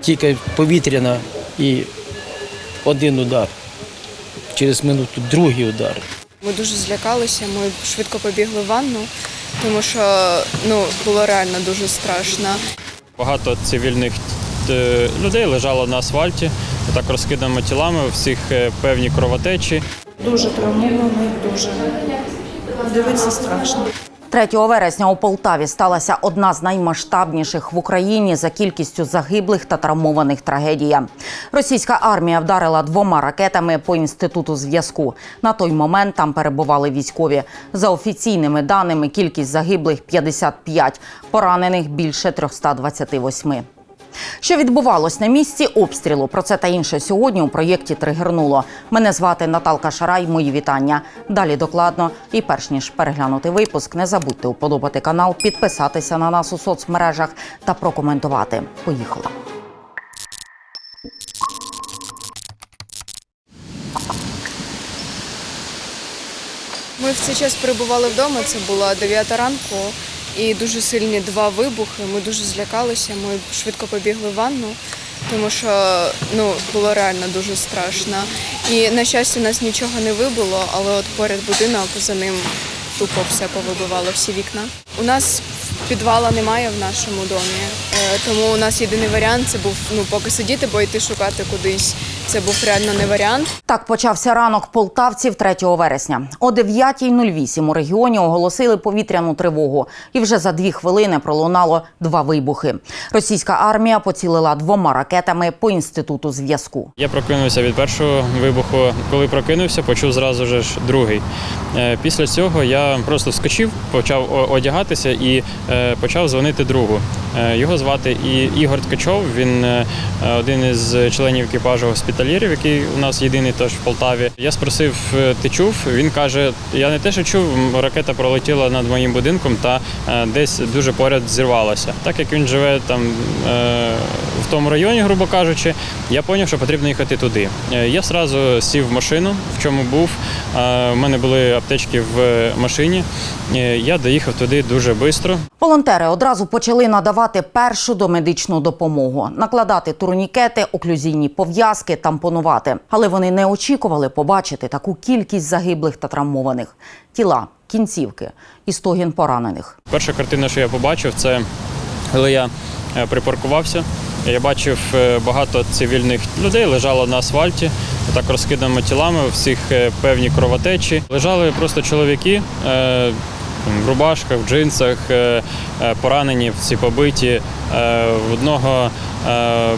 Тільки повітряна і один удар. Через минуту другий удар. Ми дуже злякалися, ми швидко побігли в ванну, тому що ну, було реально дуже страшно. Багато цивільних е, людей лежало на асфальті, так розкиданими тілами, у всіх е, певні кровотечі. Дуже травмований, дуже дивитися страшно. 3 вересня у Полтаві сталася одна з наймасштабніших в Україні за кількістю загиблих та травмованих трагедія. Російська армія вдарила двома ракетами по інституту зв'язку. На той момент там перебували військові. За офіційними даними, кількість загиблих 55, поранених більше 328. Що відбувалось на місці обстрілу? Про це та інше сьогодні у проєкті Тригернуло. Мене звати Наталка Шарай. Мої вітання. Далі докладно. І перш ніж переглянути випуск, не забудьте уподобати канал, підписатися на нас у соцмережах та прокоментувати. Поїхала. Ми в цей час перебували вдома, це була 9 ранку, і дуже сильні два вибухи. Ми дуже злякалися, ми швидко побігли в ванну, тому що ну, було реально дуже страшно. І на щастя, нас нічого не вибило, але от поряд будинок за ним тупо все повибивало, всі вікна. У нас підвала немає в нашому домі, е, тому у нас єдиний варіант це був ну поки сидіти, бо йти шукати кудись. Це був реально не варіант. Так почався ранок полтавців 3 вересня. О 9.08 у регіоні оголосили повітряну тривогу, і вже за дві хвилини пролунало два вибухи. Російська армія поцілила двома ракетами по інституту зв'язку. Я прокинувся від першого вибуху. Коли прокинувся, почув зразу ж другий. Е, Після цього я просто вскочив, почав одягатися і е, почав дзвонити другу. Е, Його звати і Ігор Ткачов. Він один із членів екіпажу госпітальєрів, який у нас єдиний теж в Полтаві. Я спросив, е, ти чув? Він каже: я не те, що чув, ракета пролетіла над моїм будинком та е, десь дуже поряд зірвалася. Так як він живе там е, в тому районі, грубо кажучи, я зрозумів, що потрібно їхати туди. Я одразу сів в машину, в чому був. У мене були аптечки в машині. Я доїхав туди дуже швидко. Волонтери одразу почали надавати першу домедичну допомогу, накладати турнікети, оклюзійні пов'язки, тампонувати. Але вони не очікували побачити таку кількість загиблих та травмованих тіла, кінцівки і стогін поранених. Перша картина, що я побачив, це коли я е, припаркувався. Я бачив е, багато цивільних людей лежало на асфальті, так розкиданими тілами, всіх е, певні кровотечі. Лежали просто чоловіки в рубашках, в джинсах, поранені, всі побиті. В одного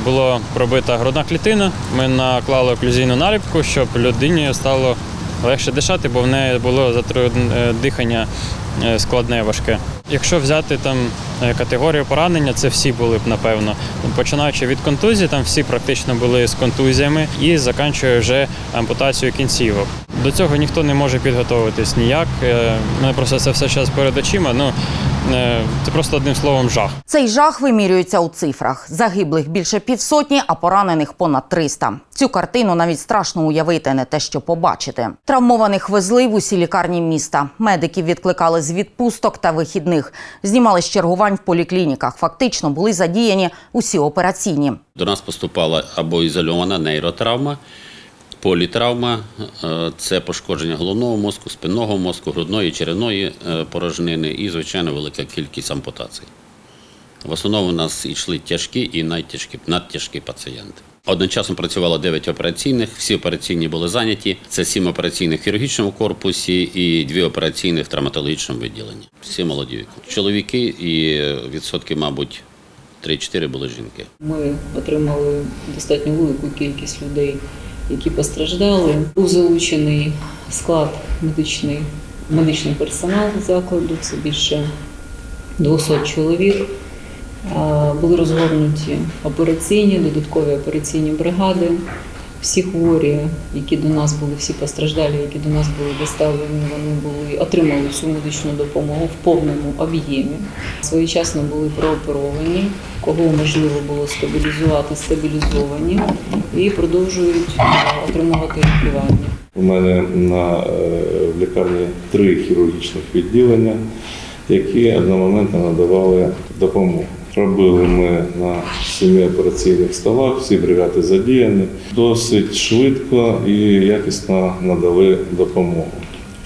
була пробита грудна клітина. Ми наклали оклюзійну наліпку, щоб людині стало легше дишати, бо в неї було затрудн- е, дихання е, складне, важке. Якщо взяти там е, категорію поранення, це всі були б напевно. Починаючи від контузії, там всі практично були з контузіями і заканчує вже ампутацією кінцівок. До цього ніхто не може підготуватись ніяк. Е, мене просто це все зараз перед очима. Ну е, це просто одним словом жах. Цей жах вимірюється у цифрах: загиблих більше півсотні, а поранених понад 300. Цю картину навіть страшно уявити, не те, що побачити. Травмованих везли в усі лікарні міста. Медиків відкликали з відпусток та вихідних. Знімали з чергувань в поліклініках. Фактично були задіяні усі операційні. До нас поступала або ізольована нейротравма, політравма, е, це пошкодження головного мозку, спинного мозку, грудної, черевної е, порожнини і, звичайно, велика кількість ампутацій. В основному у нас йшли тяжкі і найтяжкі, надтяжкі пацієнти. Одночасно працювало 9 операційних, всі операційні були зайняті. Це 7 операційних в хірургічному корпусі і 2 операційних в травматологічному відділенні. Всі молоді. Чоловіки і відсотки, мабуть, 3-4 були жінки. Ми отримали достатньо велику кількість людей, які постраждали. Був залучений склад медичний, медичний персонал закладу, це більше 200 чоловік. Були розгорнуті операційні, додаткові операційні бригади. Всі хворі, які до нас були, всі постраждалі, які до нас були доставлені, вони були отримали цю медичну допомогу в повному об'ємі. Своєчасно були прооперовані, кого можливо було стабілізувати, стабілізовані і продовжують е, отримувати лікування. У мене на е, в лікарні три хірургічних відділення, які одномоментно надавали допомогу. Робили ми на семи операційних столах, всі бригади задіяні. Досить швидко і якісно надали допомогу.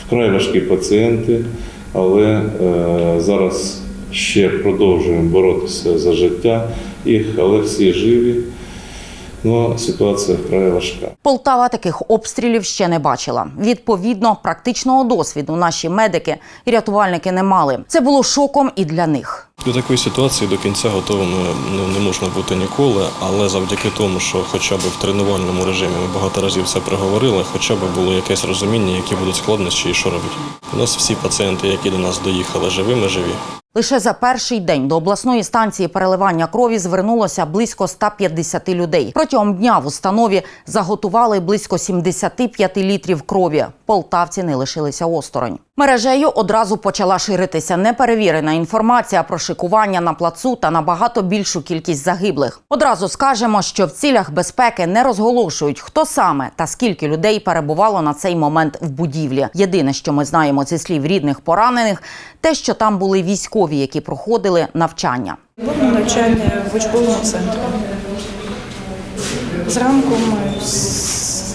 Вкрай важкі пацієнти, але е, зараз ще продовжуємо боротися за життя їх, але всі живі. Ну, ситуація вкрай важка. Полтава таких обстрілів ще не бачила. Відповідно, практичного досвіду наші медики і рятувальники не мали. Це було шоком і для них. До такої ситуації до кінця готовими не можна бути ніколи, але завдяки тому, що хоча б в тренувальному режимі ми багато разів це проговорили, хоча б було якесь розуміння, які будуть складнощі і що робити. У нас всі пацієнти, які до нас доїхали живими, живі. Лише за перший день до обласної станції переливання крові звернулося близько 150 людей. Протягом дня в установі заготували близько 75 літрів крові. Полтавці не лишилися осторонь. Мережею одразу почала ширитися неперевірена інформація про шикування на плацу та набагато більшу кількість загиблих. Одразу скажемо, що в цілях безпеки не розголошують, хто саме та скільки людей перебувало на цей момент в будівлі. Єдине, що ми знаємо зі слів рідних поранених, те, що там були військові, які проходили навчання. Було навчання в учбовому центрі. Зранку ми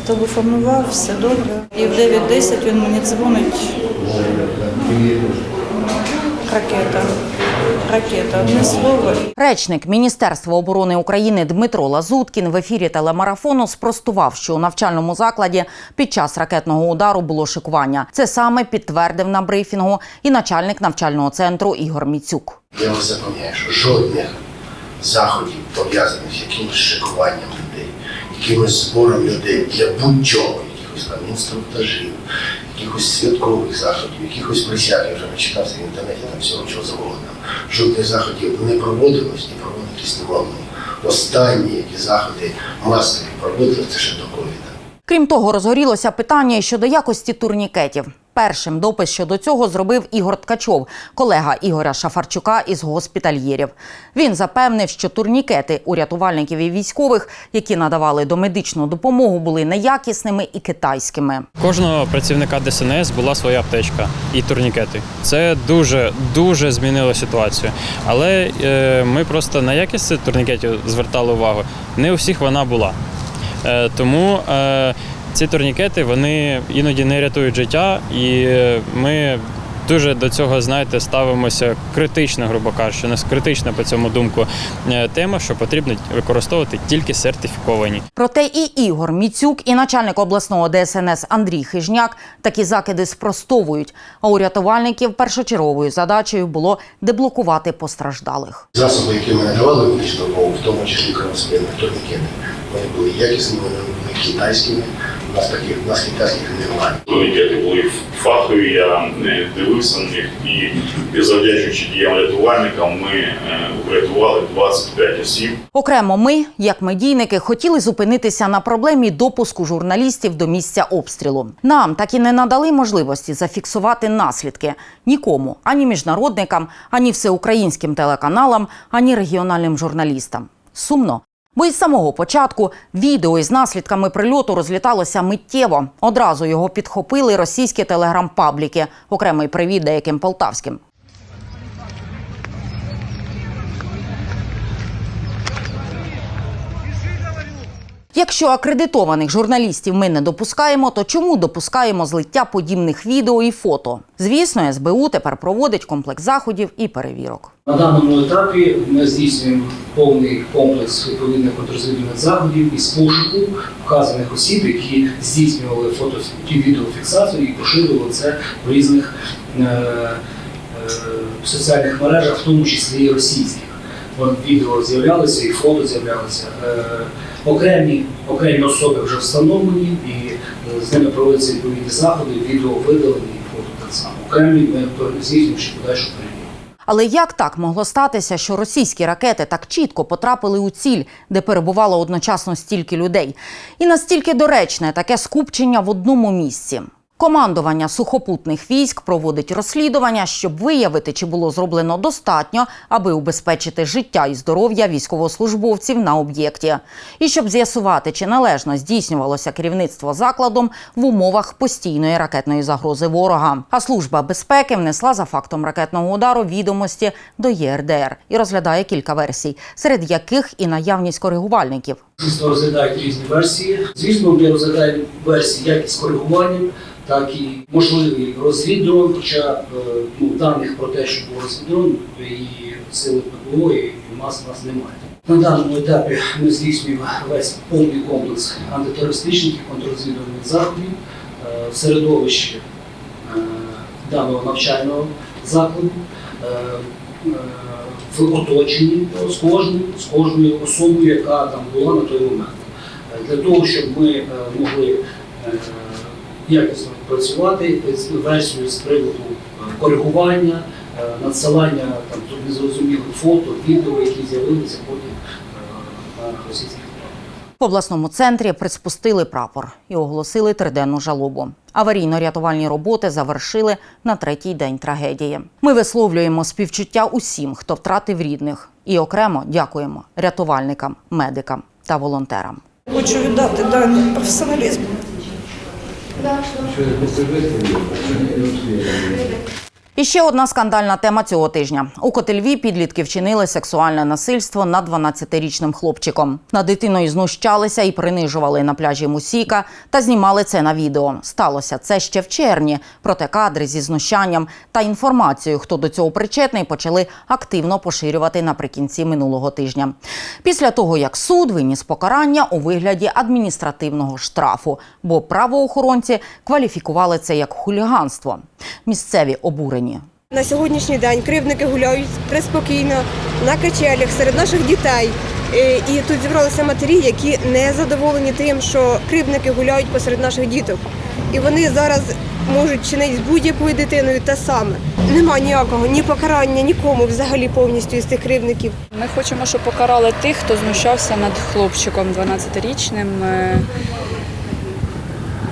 телефонував, все добре. І в 9.10 він мені дзвонить. Ракета. Ракета. Одне слово. Речник Міністерства оборони України Дмитро Лазуткін в ефірі телемарафону спростував, що у навчальному закладі під час ракетного удару було шикування. Це саме підтвердив на брифінгу і начальник навчального центру Ігор Міцюк. Я вас запевняю, що жодних заходів, пов'язаних з якимось шикуванням людей, якимось збором людей для будь-чого, там інструктажів, якихось святкових заходів, якихось присяг, я вже начитався в інтернеті, там всього чого завгодно. Жодних заходів не проводилось, ні проводитись не могло. Останні які заходи масові проводили, це ще до ковіда. Крім того, розгорілося питання щодо якості турнікетів. Першим допис щодо цього зробив Ігор Ткачов, колега Ігоря Шафарчука із госпітальєрів. Він запевнив, що турнікети у рятувальників і військових, які надавали домедичну допомогу, були неякісними і китайськими. Кожного працівника ДСНС була своя аптечка і турнікети. Це дуже дуже змінило ситуацію. Але е, ми просто на якість турнікетів звертали увагу. Не у всіх вона була. Е, тому е, ці турнікети вони іноді не рятують життя, і е, ми дуже до цього, знаєте, ставимося критично, грубо кажучи, у нас критична по цьому думку е, тема, що потрібно використовувати тільки сертифіковані. Проте і Ігор Міцюк, і начальник обласного ДСНС Андрій Хижняк такі закиди спростовують. А у рятувальників першочерговою задачею було деблокувати постраждалих. Засоби, які ми надавали в медичну допомогу, в тому числі кровоспинні турнікети, вони були якісними, вони були китайськими. У нас таких, у нас китайських немає. Турнікети були фахові, я е, дивився на них і завдячуючи діям рятувальникам, ми е, врятували 25 осіб. Окремо, ми, як медійники, хотіли зупинитися на проблемі допуску журналістів до місця обстрілу. Нам так і не надали можливості зафіксувати наслідки нікому, ані міжнародникам, ані всеукраїнським телеканалам, ані регіональним журналістам. Сумно. Бо із самого початку відео із наслідками прильоту розліталося миттєво. Одразу його підхопили російські телеграм-пабліки. Окремий привіт деяким полтавським. Якщо акредитованих журналістів ми не допускаємо, то чому допускаємо злиття подібних відео і фото? Звісно, СБУ тепер проводить комплекс заходів і перевірок. На даному етапі ми здійснюємо повний комплекс відповідних контррозвідувальних заходів із пошуку вказаних осіб, які здійснювали фото і відеофіксацію і поширювали це в різних е, е, соціальних мережах, в тому числі і російських. Відео з'являлися і фото з'являлися. Е, окремі, окремі особи вже встановлені і е, з ними проводяться відповідні заходи, відео видалені і фото так само. Окремі ми здійснюємо ще подальшу перевірку. Але як так могло статися, що російські ракети так чітко потрапили у ціль, де перебувало одночасно стільки людей? І настільки доречне таке скупчення в одному місці. Командування сухопутних військ проводить розслідування, щоб виявити, чи було зроблено достатньо, аби убезпечити життя і здоров'я військовослужбовців на об'єкті, і щоб з'ясувати, чи належно здійснювалося керівництво закладом в умовах постійної ракетної загрози ворога. А служба безпеки внесла за фактом ракетного удару відомості до ЄРДР і розглядає кілька версій, серед яких і наявність коригувальників. Звісно, розглядають різні версії. Звісно, ми розглядаємо версії як із коригуванням, так і можливий розвіддрон, хоча е, ну, даних про те, що був розвід дрон, і сили ППО, і у нас немає. На даному етапі ми здійснюємо весь повний комплекс антитерористичних і контррозвідувальних заходів е, в середовищі е, даного навчального закладу. е, е, в оточенні з кожним, з кожною особою, яка там була на той момент, Е, для того, щоб ми е, могли е, якісно працювати з версією з приводу е, коригування, е, надсилання там тут незрозумілих фото, відео, які з'явилися потім е, на російських В обласному центрі приспустили прапор і оголосили триденну жалобу. Аварійно-рятувальні роботи завершили на третій день трагедії. Ми висловлюємо співчуття усім, хто втратив рідних, і окремо дякуємо рятувальникам, медикам та волонтерам. Хочу віддати дані професіоналізму. Так, що? Що не покажете, не обслідуєте. І ще одна скандальна тема цього тижня. У Котельві підлітки вчинили сексуальне насильство над 12-річним хлопчиком. Над дитиною знущалися і принижували на пляжі Мусіка та знімали це на відео. Сталося це ще в червні. Проте кадри зі знущанням та інформацією, хто до цього причетний, почали активно поширювати наприкінці минулого тижня. Після того, як суд виніс покарання у вигляді адміністративного штрафу, бо правоохоронці кваліфікували це як хуліганство. Місцеві обурені. На сьогоднішній день кривдники гуляють приспокійно на качелях серед наших дітей. Е, І тут зібралися матері, які не задоволені тим, що кривдники гуляють посеред наших діток. І вони зараз можуть чинити з будь-якою дитиною те саме. Нема ніякого ні покарання, нікому взагалі повністю із тих кривдників. Ми хочемо, щоб покарали тих, хто знущався над хлопчиком 12-річним.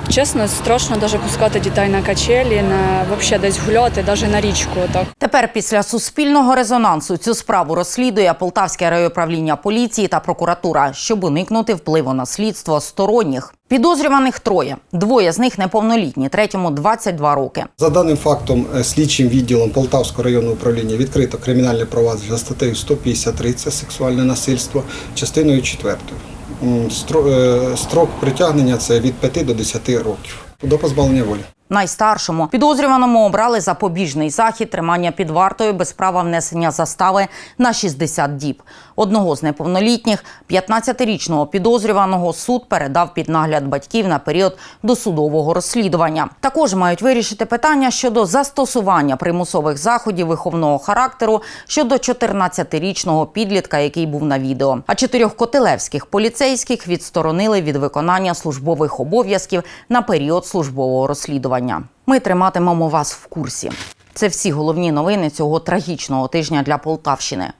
Чесно, страшно навіть пускати дітей на качелі, на взагалі десь гуляти, навіть на річку. Отак. Тепер після суспільного резонансу цю справу розслідує Полтавське райуправління поліції та прокуратура, щоб уникнути впливу на слідство сторонніх. Підозрюваних троє. Двоє з них неповнолітні, третьому 22 роки. За даним фактом, е, слідчим відділом Полтавського районного управління відкрито кримінальне провадження за статтею 153 це сексуальне насильство, частиною 4. Строк притягнення це від 5 до 10 років до позбавлення волі. Найстаршому підозрюваному обрали запобіжний захід тримання під вартою без права внесення застави на 60 діб. Одного з неповнолітніх, 15-річного підозрюваного, суд передав під нагляд батьків на період досудового розслідування. Також мають вирішити питання щодо застосування примусових заходів виховного характеру щодо 14-річного підлітка, який був на відео. А чотирьох котелевських поліцейських відсторонили від виконання службових обов'язків на період службового розслідування. Ми триматимемо вас в курсі. Це всі головні новини цього трагічного тижня для Полтавщини.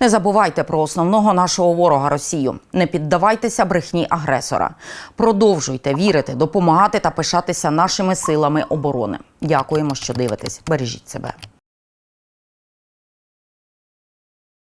Не забувайте про основного нашого ворога Росію. Не піддавайтеся брехні агресора. Продовжуйте вірити, допомагати та пишатися нашими силами оборони. Дякуємо, що дивитесь. Бережіть себе.